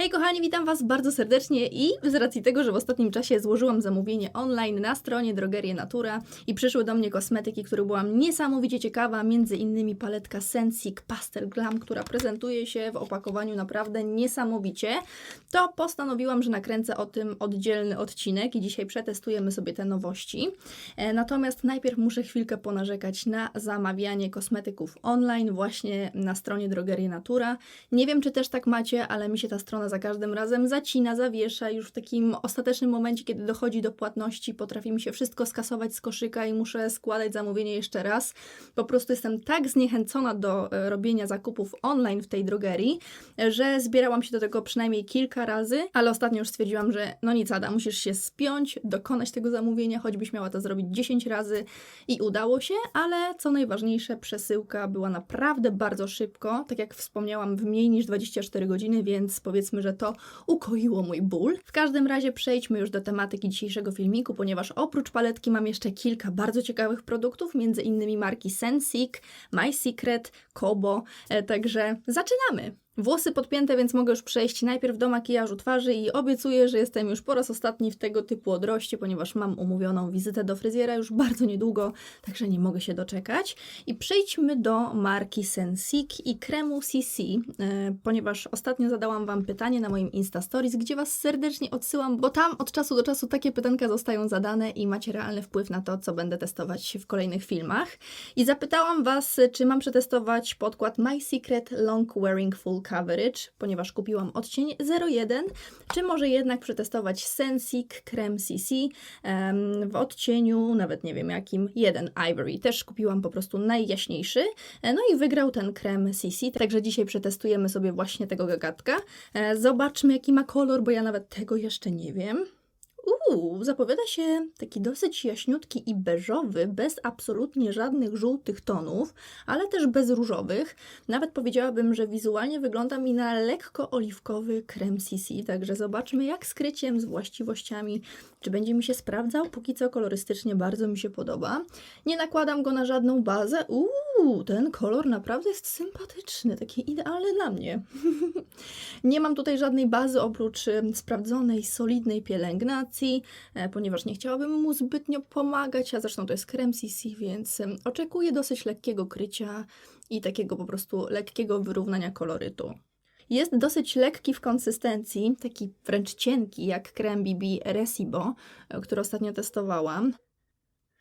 Hej kochani, witam Was bardzo serdecznie i z racji tego, że w ostatnim czasie złożyłam zamówienie online na stronie Drogerie Natura i przyszły do mnie kosmetyki, które byłam niesamowicie ciekawa, między innymi paletka Sensic Pastel Glam, która prezentuje się w opakowaniu naprawdę niesamowicie, to postanowiłam, że nakręcę o tym oddzielny odcinek i dzisiaj przetestujemy sobie te nowości. E, Natomiast najpierw muszę chwilkę ponarzekać na zamawianie kosmetyków online właśnie na stronie Drogerie Natura. Nie wiem, czy też tak macie, ale mi się ta strona za każdym razem zacina, zawiesza. Już w takim ostatecznym momencie, kiedy dochodzi do płatności, potrafi mi się wszystko skasować z koszyka i muszę składać zamówienie jeszcze raz. Po prostu jestem tak zniechęcona do e, robienia zakupów online w tej drogerii, że zbierałam się do tego przynajmniej kilka razy, ale ostatnio już stwierdziłam, że no nic, Ada, musisz się spiąć, dokonać tego zamówienia, choćbyś miała to zrobić 10 razy i udało się, ale co najważniejsze, przesyłka była naprawdę bardzo szybko, tak jak wspomniałam, w mniej niż 24 godziny, więc powiedzmy, że to ukoiło mój ból. W każdym razie przejdźmy już do tematyki dzisiejszego filmiku, ponieważ oprócz paletki mam jeszcze kilka bardzo ciekawych produktów, między innymi marki Sensic, My Secret, Kobo, e, także zaczynamy! Włosy podpięte, więc mogę już przejść najpierw do makijażu twarzy i obiecuję, że jestem już po raz ostatni w tego typu odroście, ponieważ mam umówioną wizytę do fryzjera już bardzo niedługo, także nie mogę się doczekać. I przejdźmy do marki Sensic i kremu CC, e, ponieważ ostatnio zadałam Wam pytanie na moim Insta Stories, gdzie Was serdecznie odsyłam, bo tam od czasu do czasu takie pytanka zostają zadane i macie realny wpływ na to, co będę testować w kolejnych filmach. I zapytałam Was, czy mam przetestować podkład My Secret Long Wearing Full Coverage, ponieważ kupiłam odcień 01, czy może jednak przetestować Sensic Creme CC w odcieniu, nawet nie wiem jakim, 1 Ivory. Też kupiłam po prostu najjaśniejszy, e, no i wygrał ten krem CC, także dzisiaj przetestujemy sobie właśnie tego gagatka. E, Zobaczmy jaki ma kolor, bo ja nawet tego jeszcze nie wiem. Uuu, zapowiada się taki dosyć jaśniutki i beżowy, bez absolutnie żadnych żółtych tonów, ale też bez różowych. Nawet powiedziałabym, że wizualnie wygląda mi na lekko oliwkowy krem CC, także zobaczmy jak z kryciem, z właściwościami, czy będzie mi się sprawdzał. Póki co kolorystycznie bardzo mi się podoba. Nie nakładam go na żadną bazę. Uuu, ten kolor naprawdę jest sympatyczny, taki idealny dla mnie. Nie mam tutaj żadnej bazy oprócz sprawdzonej, solidnej pielęgnacji, e, ponieważ nie chciałabym mu zbytnio pomagać, a zresztą to jest krem CC, więc oczekuję dosyć lekkiego krycia i takiego po prostu lekkiego wyrównania kolorytu. Jest dosyć lekki w konsystencji, taki wręcz cienki, jak krem BB Resibo, e, który ostatnio testowałam.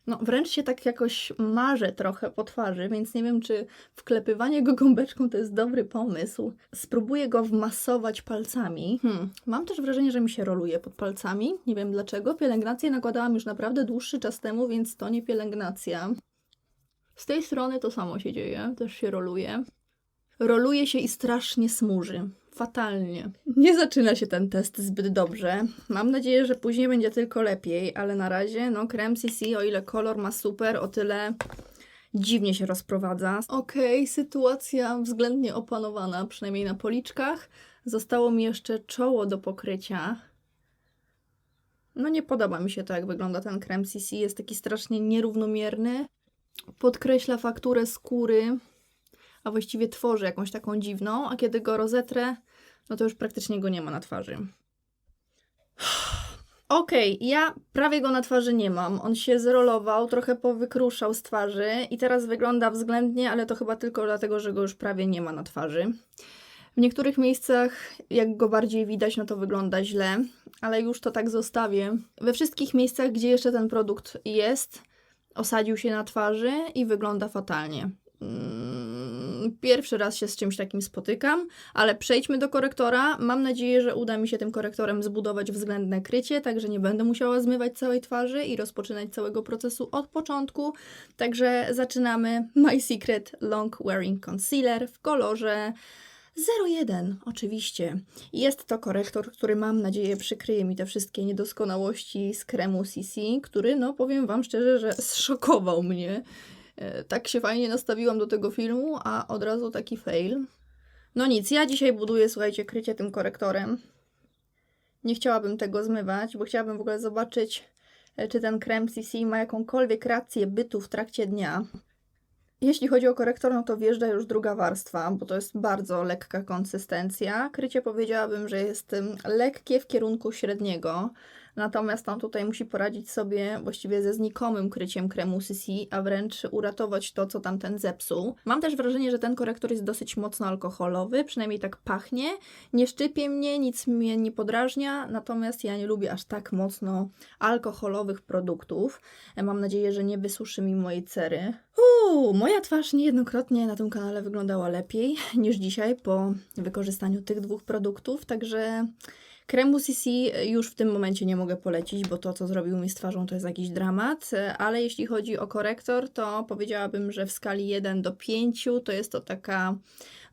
No, wręcz się tak jakoś marze trochę po twarzy, więc nie wiem, czy wklepywanie go gąbeczką to jest dobry pomysł. Spróbuję go wmasować palcami. Hmm. Mam też wrażenie, że mi się roluje pod palcami. Nie wiem dlaczego. Pielęgnację nakładałam już naprawdę dłuższy czas temu, więc to nie pielęgnacja. Z tej strony to samo się dzieje, też się roluje. Roluje się i strasznie smuży. Fatalnie. Nie zaczyna się ten test zbyt dobrze. Mam nadzieję, że później będzie tylko lepiej, ale na razie, no, krem CC, o ile kolor ma super, o tyle dziwnie się rozprowadza. Okej, sytuacja względnie opanowana, przynajmniej na policzkach. Zostało mi jeszcze czoło do pokrycia. No nie podoba mi się to, jak wygląda ten krem CC. Jest taki strasznie nierównomierny. Podkreśla fakturę skóry, a właściwie tworzy jakąś taką dziwną, a kiedy go rozetrę, no to już praktycznie go nie ma na twarzy. Okej, ja prawie go na twarzy nie mam. On się zrolował, trochę powykruszał z twarzy i teraz wygląda względnie, ale to chyba tylko dlatego, że go już prawie nie ma na twarzy. W niektórych miejscach, jak go bardziej widać, no to wygląda źle, ale już to tak zostawię. We wszystkich miejscach, gdzie jeszcze ten produkt jest, osadził się na twarzy i wygląda fatalnie. Pierwszy raz się z czymś takim spotykam, ale przejdźmy do korektora. Mam nadzieję, że uda mi się tym korektorem zbudować względne krycie, także nie będę musiała zmywać całej twarzy i rozpoczynać całego procesu od początku. Także zaczynamy My Secret Long Wearing Concealer w kolorze 01, oczywiście. Jest to korektor, który mam nadzieję przykryje mi te wszystkie niedoskonałości z kremu CC, który, no powiem Wam szczerze, że zszokował mnie. E, Tak się fajnie nastawiłam do tego filmu, a od razu taki fail. No nic, ja dzisiaj buduję, słuchajcie, krycie tym korektorem. Nie chciałabym tego zmywać, bo chciałabym w ogóle zobaczyć, e, czy ten krem CC ma jakąkolwiek rację bytu w trakcie dnia. Jeśli chodzi o korektor, no to wjeżdża już druga warstwa, bo to jest bardzo lekka konsystencja. Krycie powiedziałabym, że jest lekkie w kierunku średniego. Natomiast on tutaj musi poradzić sobie właściwie ze znikomym kryciem kremu CC, a wręcz uratować to, co tamten zepsuł. Mam też wrażenie, że ten korektor jest dosyć mocno alkoholowy, przynajmniej tak pachnie. Nie szczypie mnie, nic mnie nie podrażnia, natomiast ja nie lubię aż tak mocno alkoholowych produktów. Mam nadzieję, że nie wysuszy mi mojej cery. Uuu, moja twarz niejednokrotnie na tym kanale wyglądała lepiej niż dzisiaj po wykorzystaniu tych dwóch produktów, także Kremu CC już w tym momencie nie mogę polecić, bo to, co zrobił mi z twarzą, to jest jakiś dramat, ale jeśli chodzi o korektor, to powiedziałabym, że w skali 1 do 5 to jest to taka,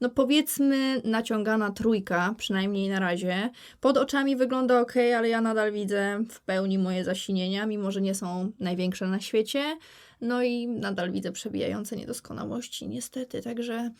no powiedzmy, naciągana trójka, przynajmniej na razie. Pod oczami wygląda ok, ale ja nadal widzę w pełni moje zasinienia, mimo że nie są największe na świecie. No i nadal widzę przebijające niedoskonałości, niestety, także.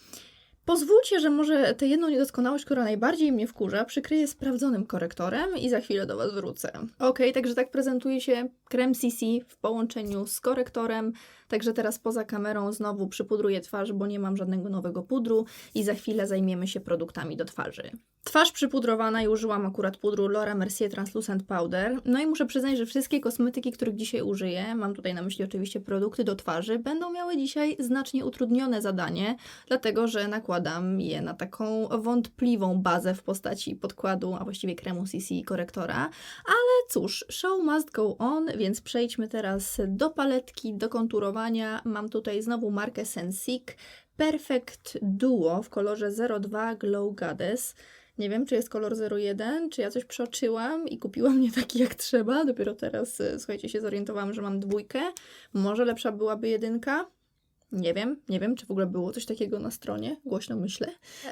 Pozwólcie, że może tę jedną niedoskonałość, która najbardziej mnie wkurza, przykryję sprawdzonym korektorem i za chwilę do Was wrócę. Ok, także tak prezentuje się krem CC w połączeniu z korektorem. Także teraz poza kamerą znowu przypudruję twarz, bo nie mam żadnego nowego pudru i za chwilę zajmiemy się produktami do twarzy. Twarz przypudrowana i użyłam akurat pudru Laura Mercier Translucent Powder. No i muszę przyznać, że wszystkie kosmetyki, których dzisiaj użyję, mam tutaj na myśli oczywiście produkty do twarzy, będą miały dzisiaj znacznie utrudnione zadanie, dlatego że nakładam je na taką wątpliwą bazę w postaci podkładu, a właściwie kremu CC i korektora. Ale cóż, show must go on, więc przejdźmy teraz do paletki, do konturowania. Mam tutaj znowu markę Sensic Perfect Duo w kolorze 02 Glow Goddess. Nie wiem, czy jest kolor 01, czy ja coś przeoczyłam i kupiłam nie taki jak trzeba. Dopiero teraz, e, słuchajcie, się zorientowałam, że mam dwójkę. Może lepsza byłaby jedynka. Nie wiem, nie wiem, czy w ogóle było coś takiego na stronie, głośno myślę.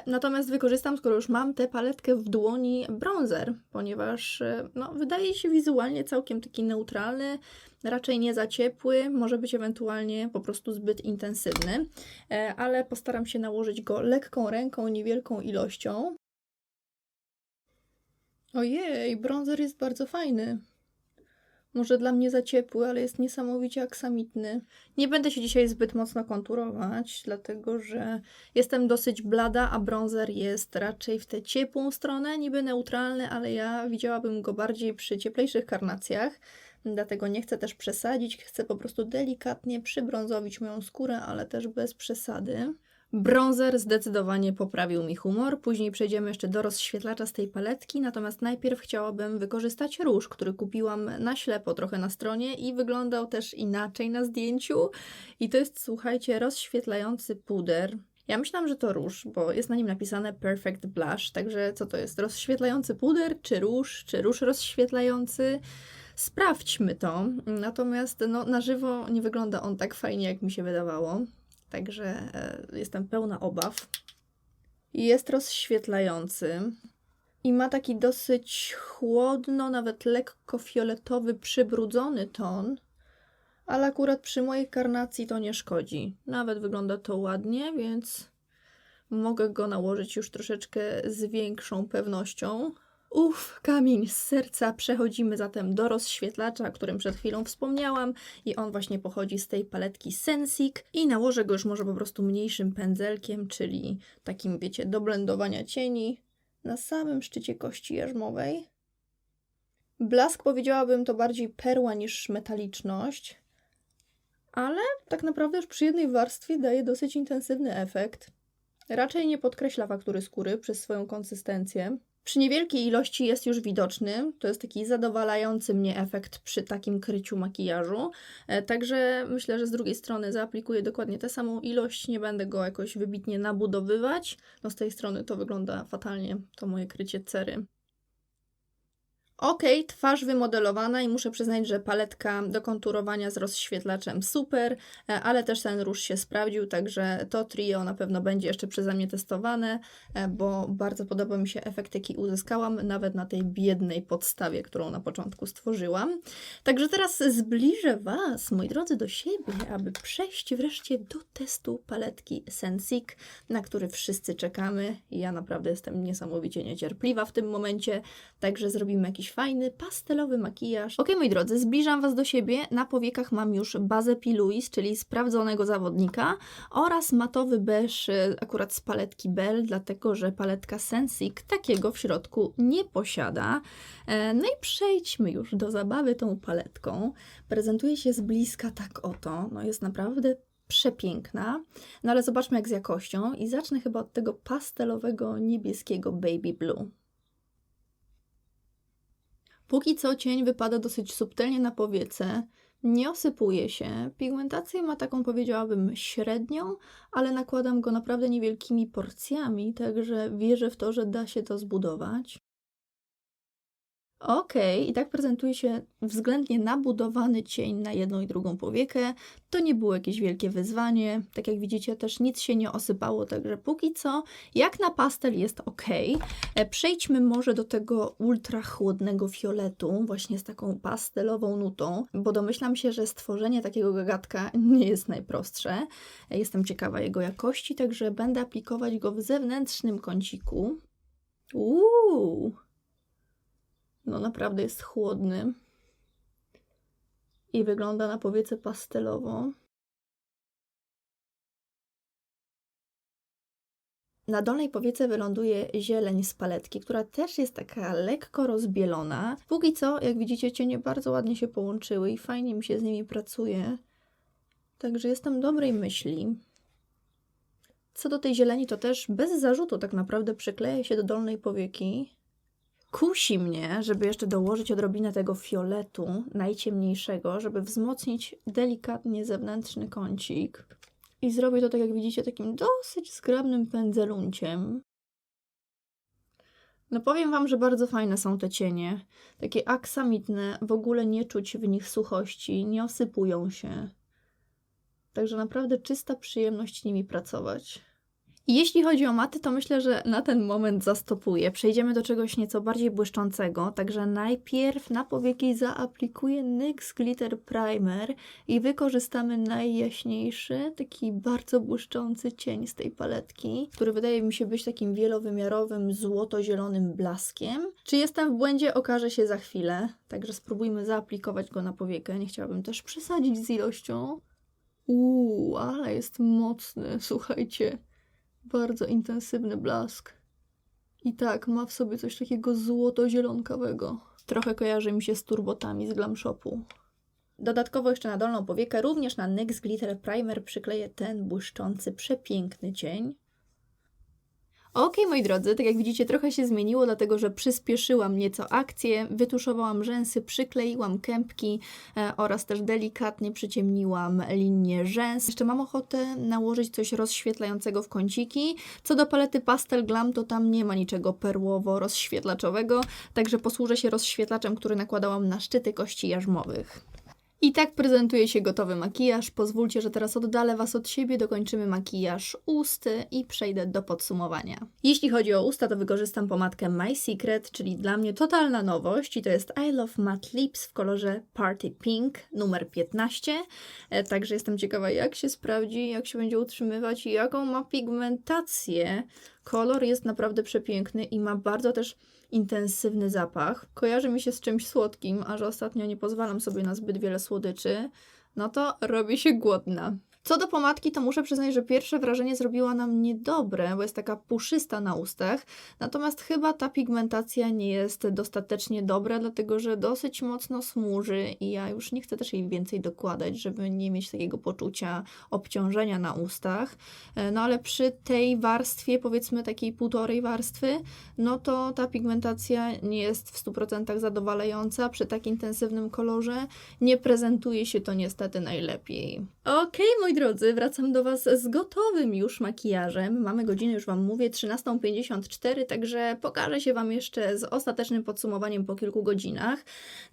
Natomiast wykorzystam, skoro już mam tę paletkę w dłoni, bronzer, ponieważ e, no, wydaje się wizualnie całkiem taki neutralny, raczej nie za ciepły, może być ewentualnie po prostu zbyt intensywny, e, ale postaram się nałożyć go lekką ręką, niewielką ilością. Ojej, bronzer jest bardzo fajny. Może dla mnie za ciepły, ale jest niesamowicie aksamitny. Nie będę się dzisiaj zbyt mocno konturować, dlatego że jestem dosyć blada, a bronzer jest raczej w tę ciepłą stronę, niby neutralny, ale ja widziałabym go bardziej przy cieplejszych karnacjach. Dlatego nie chcę też przesadzić, chcę po prostu delikatnie przybrązowić moją skórę, ale też bez przesady. Bronzer zdecydowanie poprawił mi humor. Później przejdziemy jeszcze do rozświetlacza z tej paletki, natomiast najpierw chciałabym wykorzystać róż, który kupiłam na ślepo trochę na stronie i wyglądał też inaczej na zdjęciu. I to jest, słuchajcie, rozświetlający puder. Ja myślałam, że to róż, bo jest na nim napisane Perfect Blush, także co to jest? Rozświetlający puder, czy róż, czy róż rozświetlający? Sprawdźmy to. Natomiast no, na żywo nie wygląda on tak fajnie, jak mi się wydawało. Także e, jestem pełna obaw. Jest rozświetlający i ma taki dosyć chłodno, nawet lekko fioletowy, przybrudzony ton, ale akurat przy mojej karnacji to nie szkodzi. Nawet wygląda to ładnie, więc mogę go nałożyć już troszeczkę z większą pewnością. Uff, kamień z serca. Przechodzimy zatem do rozświetlacza, o którym przed chwilą wspomniałam i on właśnie pochodzi z tej paletki Sensic i nałożę go już może po prostu mniejszym pędzelkiem, czyli takim, wiecie, do blendowania cieni na samym szczycie kości jarzmowej. Blask powiedziałabym to bardziej perła niż metaliczność, ale tak naprawdę już przy jednej warstwie daje dosyć intensywny efekt. Raczej nie podkreśla faktury skóry przez swoją konsystencję. Przy niewielkiej ilości jest już widoczny. To jest taki zadowalający mnie efekt przy takim kryciu makijażu. E, Także myślę, że z drugiej strony zaaplikuję dokładnie tę samą ilość. Nie będę go jakoś wybitnie nabudowywać. No z tej strony to wygląda fatalnie, to moje krycie cery. Ok, twarz wymodelowana i muszę przyznać, że paletka do konturowania z rozświetlaczem super, e, ale też ten róż się sprawdził, także to trio na pewno będzie jeszcze przeze mnie testowane, e, bo bardzo podoba mi się efekt, jaki uzyskałam, nawet na tej biednej podstawie, którą na początku stworzyłam. Także teraz zbliżę Was, moi drodzy, do siebie, aby przejść wreszcie do testu paletki Sensic, na który wszyscy czekamy. Ja naprawdę jestem niesamowicie niecierpliwa w tym momencie, także zrobimy jakiś jakiś fajny, pastelowy makijaż. Ok, moi drodzy, zbliżam Was do siebie. Na powiekach mam już bazę P. Louise, czyli sprawdzonego zawodnika oraz matowy beż y, akurat z paletki Bell, dlatego że paletka Sensic takiego w środku nie posiada. E, No i przejdźmy już do zabawy tą paletką. Prezentuje się z bliska tak oto. No jest naprawdę przepiękna. No ale zobaczmy jak z jakością i zacznę chyba od tego pastelowego niebieskiego baby blue. Póki co cień wypada dosyć subtelnie na powiece, nie osypuje się. Pigmentację ma taką powiedziałabym średnią, ale nakładam go naprawdę niewielkimi porcjami, także wierzę w to, że da się to zbudować. Okej, i tak prezentuje się względnie nabudowany cień na jedną i drugą powiekę. To nie było jakieś wielkie wyzwanie. Tak jak widzicie, też nic się nie osypało, także póki co, jak na pastel jest ok. E, Przejdźmy może do tego ultra chłodnego fioletu, właśnie z taką pastelową nutą, bo domyślam się, że stworzenie takiego gagatka nie jest najprostsze. E, Jestem ciekawa jego jakości, także będę aplikować go w zewnętrznym kąciku. Uuu! No naprawdę jest chłodny. I wygląda na powiece pastelowo. Na dolnej powiece wyląduje zieleń z paletki, która też jest taka lekko rozbielona. Póki co, jak widzicie, cienie bardzo ładnie się połączyły i fajnie mi się z nimi pracuje. Także jestem dobrej myśli. Co do tej zieleni, to też bez zarzutu tak naprawdę przykleja się do dolnej powieki. Kusi mnie, żeby jeszcze dołożyć odrobinę tego fioletu najciemniejszego, żeby wzmocnić delikatnie zewnętrzny kącik. I zrobię to, tak jak widzicie, takim dosyć zgrabnym pędzelunciem. No powiem Wam, że bardzo fajne są te cienie. Takie aksamitne, w ogóle nie czuć w nich suchości, nie osypują się. Także naprawdę czysta przyjemność nimi pracować. Jeśli chodzi o maty, to myślę, że na ten moment zastopuję. Przejdziemy do czegoś nieco bardziej błyszczącego, także najpierw na powieki zaaplikuję NYX Glitter Primer i wykorzystamy najjaśniejszy, taki bardzo błyszczący cień z tej paletki, który wydaje mi się być takim wielowymiarowym, złoto-zielonym blaskiem. Czy jestem w błędzie, okaże się za chwilę, także spróbujmy zaaplikować go na powiekę. Nie chciałabym też przesadzić z ilością. Uuu, ale jest mocny, słuchajcie bardzo intensywny blask. I tak, ma w sobie coś takiego złoto-zielonkawego. Trochę kojarzy mi się z turbotami z Glam Shopu. Dodatkowo jeszcze na dolną powiekę, również na NYX Glitter Primer przykleję ten błyszczący, przepiękny cień. Ok, moi drodzy, tak jak widzicie, trochę się zmieniło, dlatego że przyspieszyłam nieco akcję, wytuszowałam rzęsy, przykleiłam kępki e, oraz też delikatnie przyciemniłam linię rzęs. Jeszcze mam ochotę nałożyć coś rozświetlającego w kąciki. Co do palety Pastel Glam, to tam nie ma niczego perłowo-rozświetlaczowego, także posłużę się rozświetlaczem, który nakładałam na szczyty kości jarzmowych. I tak prezentuje się gotowy makijaż. Pozwólcie, że teraz oddalę Was od siebie, dokończymy makijaż usty i przejdę do podsumowania. Jeśli chodzi o usta, to wykorzystam pomadkę My Secret, czyli dla mnie totalna nowość i to jest I Love Matte Lips w kolorze Party Pink numer 15. E, Także jestem ciekawa, jak się sprawdzi, jak się będzie utrzymywać i jaką ma pigmentację. Kolor jest naprawdę przepiękny i ma bardzo też intensywny zapach. Kojarzy mi się z czymś słodkim, a że ostatnio nie pozwalam sobie na zbyt wiele słodyczy, no to robi się głodna. Co do pomadki, to muszę przyznać, że pierwsze wrażenie zrobiła nam niedobre, bo jest taka puszysta na ustach. Natomiast chyba ta pigmentacja nie jest dostatecznie dobra, dlatego że dosyć mocno smuży i ja już nie chcę też jej więcej dokładać, żeby nie mieć takiego poczucia obciążenia na ustach. E, No ale przy tej warstwie, powiedzmy takiej półtorej warstwy, no to ta pigmentacja nie jest w 100% zadowalająca. Przy tak intensywnym kolorze nie prezentuje się to niestety najlepiej. Okej, moi drodzy, wracam do Was z gotowym już makijażem. Mamy godzinę, już Wam mówię, 13.54, także pokażę się Wam jeszcze z ostatecznym podsumowaniem po kilku godzinach.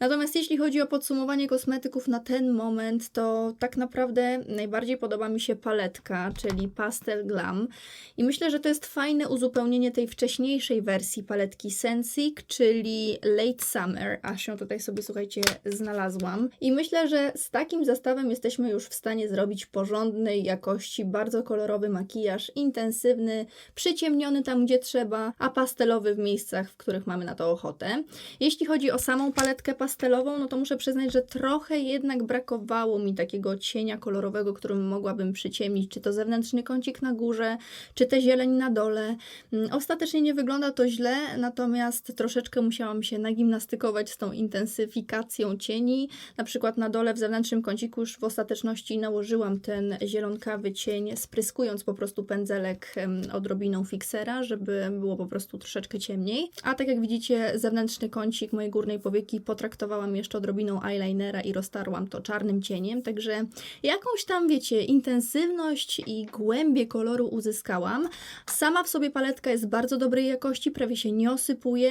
Natomiast jeśli chodzi o podsumowanie kosmetyków na ten moment, to tak naprawdę najbardziej podoba mi się paletka, czyli Pastel Glam. I myślę, że to jest fajne uzupełnienie tej wcześniejszej wersji paletki Sensic, czyli Late Summer. Aż ją tutaj sobie, słuchajcie, znalazłam. I myślę, że z takim zestawem jesteśmy już w stanie zrobić porządek porządnej jakości, bardzo kolorowy makijaż, intensywny, przyciemniony tam, gdzie trzeba, a pastelowy w miejscach, w których mamy na to ochotę. Jeśli chodzi o samą paletkę pastelową, no to muszę przyznać, że trochę jednak brakowało mi takiego cienia kolorowego, którym mogłabym przyciemnić, czy to zewnętrzny kącik na górze, czy te zieleń na dole. Mm, Ostatecznie nie wygląda to źle, natomiast troszeczkę musiałam się nagimnastykować z tą intensyfikacją cieni. Na przykład na dole w zewnętrznym kąciku już w ostateczności nałożyłam ten zielonkawy cień, spryskując po prostu pędzelek odrobiną fixera, żeby było po prostu troszeczkę ciemniej. A tak jak widzicie, zewnętrzny kącik mojej górnej powieki potraktowałam jeszcze odrobiną eyelinera i roztarłam to czarnym cieniem, także jakąś tam, wiecie, intensywność i głębię koloru uzyskałam. Sama w sobie paletka jest bardzo dobrej jakości, prawie się nie osypuje.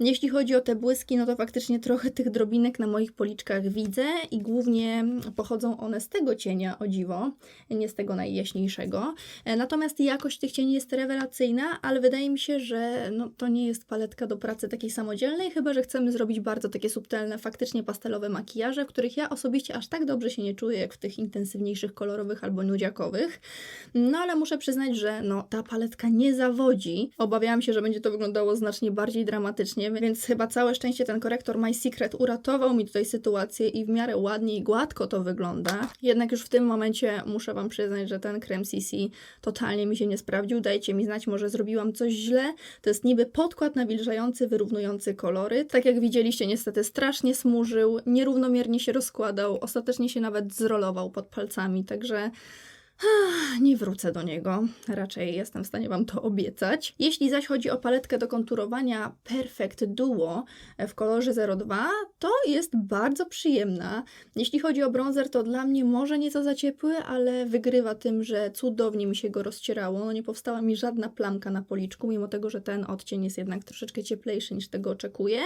Jeśli chodzi o te błyski, no to faktycznie trochę tych drobinek na moich policzkach widzę i głównie pochodzą one z tego cienia, o dziwo, nie z tego najjaśniejszego. E, Natomiast jakość tych cieni jest rewelacyjna, ale wydaje mi się, że no, to nie jest paletka do pracy takiej samodzielnej, chyba że chcemy zrobić bardzo takie subtelne, faktycznie pastelowe makijaże, których ja osobiście aż tak dobrze się nie czuję, jak w tych intensywniejszych, kolorowych albo nudziakowych. No ale muszę przyznać, że no, ta paletka nie zawodzi. Obawiałam się, że będzie to wyglądało znacznie bardziej dramatycznie, więc chyba całe szczęście ten korektor My Secret uratował mi tutaj sytuację i w miarę ładnie i gładko to wygląda. Jednak już w tym momencie muszę Wam przyznać, że ten krem CC totalnie mi się nie sprawdził. Dajcie mi znać, może zrobiłam coś źle. To jest niby podkład nawilżający, wyrównujący kolory. Tak jak widzieliście, niestety strasznie smurzył, nierównomiernie się rozkładał, ostatecznie się nawet zrolował pod palcami, także Nie wrócę do niego, raczej jestem w stanie Wam to obiecać. Jeśli zaś chodzi o paletkę do konturowania Perfect Duo w kolorze 02, to jest bardzo przyjemna. Jeśli chodzi o bronzer, to dla mnie może nieco za ciepły, ale wygrywa tym, że cudownie mi się go rozcierało. No nie powstała mi żadna plamka na policzku, mimo tego, że ten odcień jest jednak troszeczkę cieplejszy niż tego oczekuję.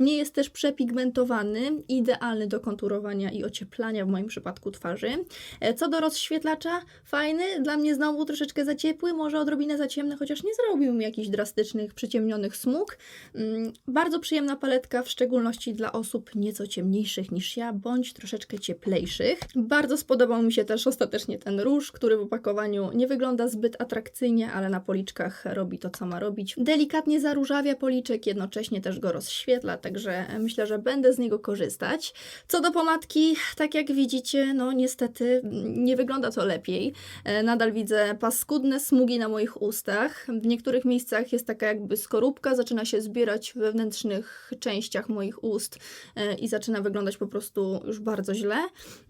Nie jest też przepigmentowany, idealny do konturowania i ocieplania w moim przypadku twarzy. E, Co do rozświetlacza, fajny, dla mnie znowu troszeczkę za ciepły, może odrobinę za ciemny, chociaż nie zrobił mi jakichś drastycznych, przyciemnionych smug. Mm, Bardzo przyjemna paletka, w szczególności dla osób nieco ciemniejszych niż ja, bądź troszeczkę cieplejszych. Bardzo spodobał mi się też ostatecznie ten róż, który w opakowaniu nie wygląda zbyt atrakcyjnie, ale na policzkach robi to, co ma robić. Delikatnie zaróżawia policzek, jednocześnie też go rozświetla, także myślę, że będę z niego korzystać. Co do pomadki, tak jak widzicie, no niestety nie wygląda to lepiej. E, Nadal widzę paskudne smugi na moich ustach. W niektórych miejscach jest taka jakby skorupka, zaczyna się zbierać w wewnętrznych częściach moich ust e, i zaczyna wyglądać po prostu już bardzo źle.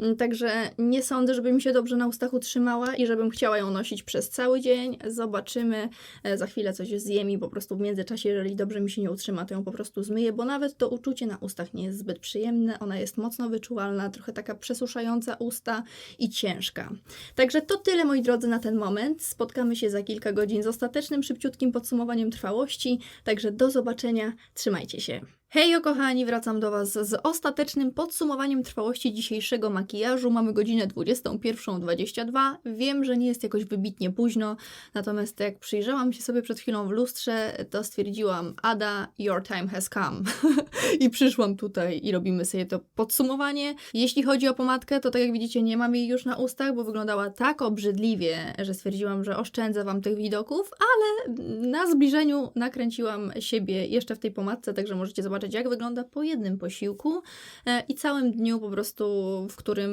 Mm, Także nie sądzę, żeby mi się dobrze na ustach utrzymała i żebym chciała ją nosić przez cały dzień. Zobaczymy. E, Za chwilę coś zjem i po prostu w międzyczasie, jeżeli dobrze mi się nie utrzyma, to ją po prostu zmyję, bo nawet to uczucie na ustach nie jest zbyt przyjemne. Ona jest mocno wyczuwalna, trochę taka przesuszająca usta i ciężka. Także to tyle, moi drodzy, na ten moment. Spotkamy się za kilka godzin z ostatecznym, szybciutkim podsumowaniem trwałości. Także do zobaczenia. Trzymajcie się. Hej, kochani, wracam do Was z ostatecznym podsumowaniem trwałości dzisiejszego makijażu. Mamy godzinę 21.22. Wiem, że nie jest jakoś wybitnie późno, natomiast jak przyjrzałam się sobie przed chwilą w lustrze, to stwierdziłam, Ada, your time has come. I przyszłam tutaj i robimy sobie to podsumowanie. Jeśli chodzi o pomadkę, to tak jak widzicie, nie mam jej już na ustach, bo wyglądała tak obrzydliwie, że stwierdziłam, że oszczędzę Wam tych widoków, ale na zbliżeniu nakręciłam siebie jeszcze w tej pomadce, także możecie zobaczyć, jak wygląda po jednym posiłku e, i całym dniu po prostu, w którym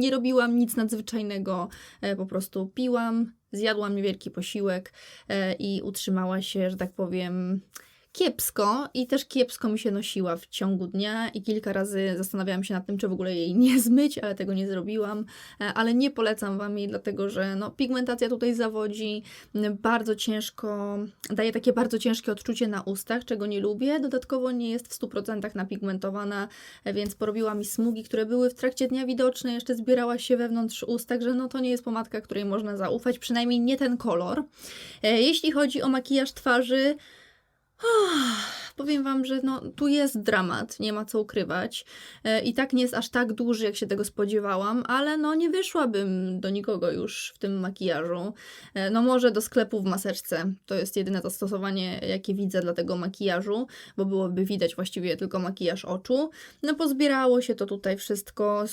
nie robiłam nic nadzwyczajnego, e, po prostu piłam, zjadłam niewielki posiłek e, i utrzymała się, że tak powiem, kiepsko i też kiepsko mi się nosiła w ciągu dnia i kilka razy zastanawiałam się nad tym, czy w ogóle jej nie zmyć, ale tego nie zrobiłam, E, ale nie polecam Wam jej, dlatego że no, pigmentacja tutaj zawodzi, bardzo ciężko, daje takie bardzo ciężkie odczucie na ustach, czego nie lubię, dodatkowo nie jest w 100% napigmentowana, e, więc porobiła mi smugi, które były w trakcie dnia widoczne, jeszcze zbierała się wewnątrz ust, także no to nie jest pomadka, której można zaufać, przynajmniej nie ten kolor. E, Jeśli chodzi o makijaż twarzy, Powiem Wam, że no, tu jest dramat, nie ma co ukrywać. E, I tak nie jest aż tak duży, jak się tego spodziewałam, ale no nie wyszłabym do nikogo już w tym makijażu. E, No może do sklepu w maseczce. To jest jedyne zastosowanie, jakie widzę dla tego makijażu, bo byłoby widać właściwie tylko makijaż oczu. No pozbierało się to tutaj wszystko.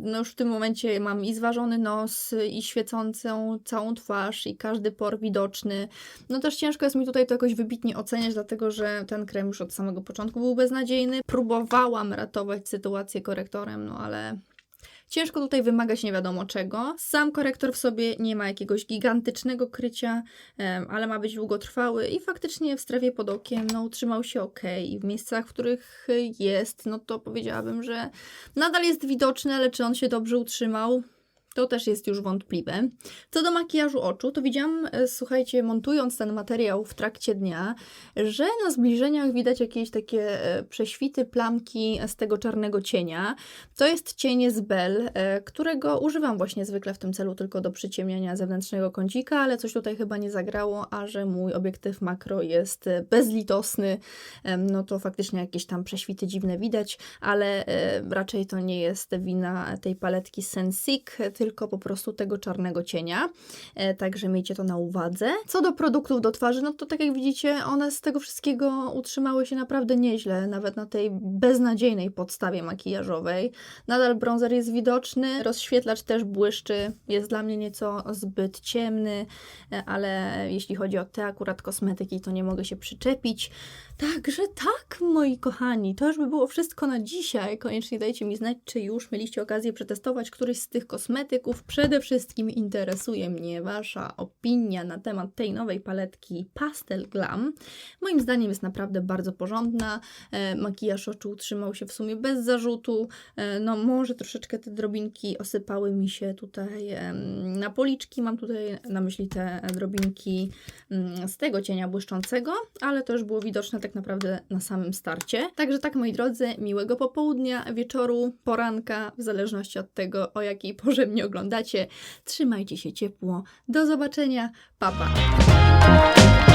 No już w tym momencie mam i zważony nos, i świecącą całą twarz, i każdy por widoczny. No też ciężko jest mi tutaj to jakoś wybitnie oceniać, dlatego że ten krem już od samego początku był beznadziejny. Próbowałam ratować sytuację korektorem, no ale ciężko tutaj wymagać nie wiadomo czego. Sam korektor w sobie nie ma jakiegoś gigantycznego krycia, ale ma być długotrwały i faktycznie w strefie pod okiem no, utrzymał się ok. I w miejscach, w których jest, no to powiedziałabym, że nadal jest widoczny, ale czy on się dobrze utrzymał? To też jest już wątpliwe. Co do makijażu oczu, to widziałam, e, słuchajcie, montując ten materiał w trakcie dnia, że na zbliżeniach widać jakieś takie e, prześwity, plamki z tego czarnego cienia. To jest cień z Bell, e, którego używam właśnie zwykle w tym celu tylko do przyciemniania zewnętrznego kącika, ale coś tutaj chyba nie zagrało, a że mój obiektyw makro jest bezlitosny, no to faktycznie jakieś tam prześwity dziwne widać, ale raczej to nie jest wina tej paletki Sensic, tylko po prostu tego czarnego cienia. E, Także miejcie to na uwadze. Co do produktów do twarzy, no to tak jak widzicie, one z tego wszystkiego utrzymały się naprawdę nieźle, nawet na tej beznadziejnej podstawie makijażowej. Nadal bronzer jest widoczny, rozświetlacz też błyszczy, jest dla mnie nieco zbyt ciemny, e, ale jeśli chodzi o te akurat kosmetyki, to nie mogę się przyczepić. Także tak, moi kochani, to już by było wszystko na dzisiaj. Koniecznie dajcie mi znać, czy już mieliście okazję przetestować któryś z tych kosmetyków. Przede wszystkim interesuje mnie Wasza opinia na temat tej nowej paletki Pastel Glam. Moim zdaniem jest naprawdę bardzo porządna. E, makijaż oczu utrzymał się w sumie bez zarzutu. E, no może troszeczkę te drobinki osypały mi się tutaj na policzki. Mam tutaj na myśli te drobinki mm, z tego cienia błyszczącego, ale to już było widoczne tak naprawdę na samym starcie. Także tak, moi drodzy, miłego popołudnia, wieczoru, poranka, w zależności od tego, o jakiej porze oglądacie. Trzymajcie się ciepło. Do zobaczenia. Pa, pa.